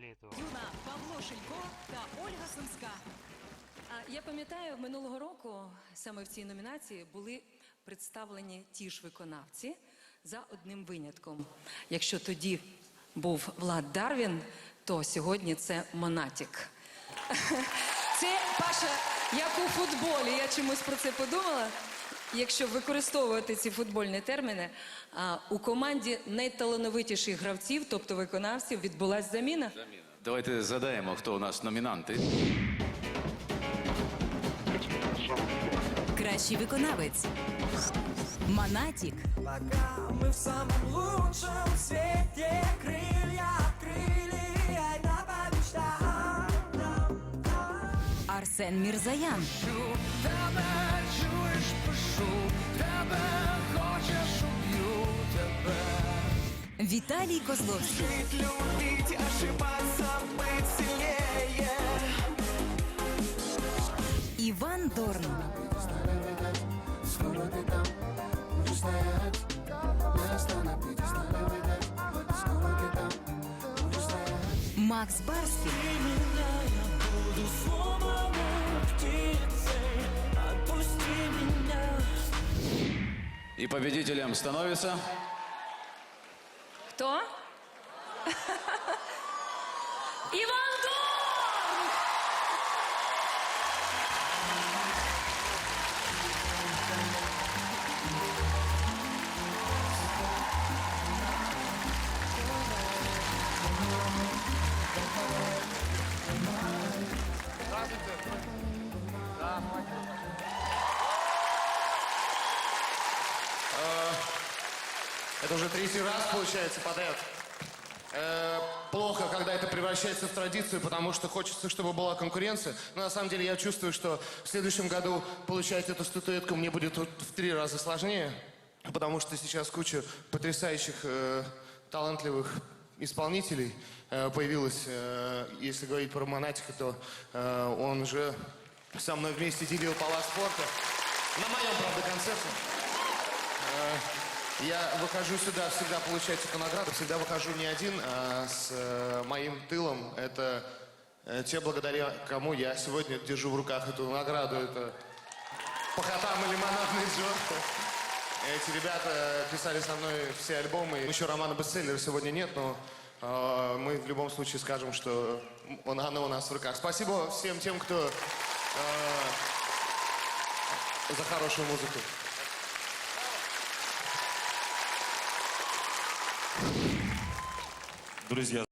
Літва. Юна Павло Шилько та Ольга Сумська. А я пам'ятаю, минулого року саме в цій номінації були представлені ті ж виконавці за одним винятком. Якщо тоді був Влад Дарвін, то сьогодні це Монатік. Це Паша, як у футболі. Я чомусь про це подумала Якщо використовувати ці футбольні терміни, а, у команді найталановитіших гравців, тобто виконавців, відбулася заміна. Давайте згадаємо, хто у нас номінанти. Кращий виконавець. Манатік. Пока мы в самом лучшем свете Крылья открыли, айда по мечтам Арсен Мірзаян. Тебе чуєш, пишу Тебе хочеш, уб'ю тебе Віталій Козловський. Жить, любить, ошибаться, быть сильнее Іван Дорн. Макс Барський. Буду сломанной І победителем становится... Кто? Іван Это уже третий раз, получается, подряд. Э, плохо, когда это превращается в традицию, потому что хочется, чтобы была конкуренция. Но на самом деле я чувствую, что в следующем году получать эту статуэтку мне будет в три раза сложнее, потому что сейчас куча потрясающих, э, талантливых исполнителей э, появилась. Э, если говорить про Монатика, то э, он уже со мной вместе делил палац спорта. На моем, правда, концерте. Я выхожу сюда всегда получать эту награду. Всегда выхожу не один, а с э, моим тылом. Это э, те, благодаря кому я сегодня держу в руках эту награду. Это Похотам и лимонадный джо. Эти ребята писали со мной все альбомы. Еще романа бестселлера сегодня нет, но э, мы в любом случае скажем, что он, оно у нас в руках. Спасибо всем тем, кто э, за хорошую музыку. Друзья,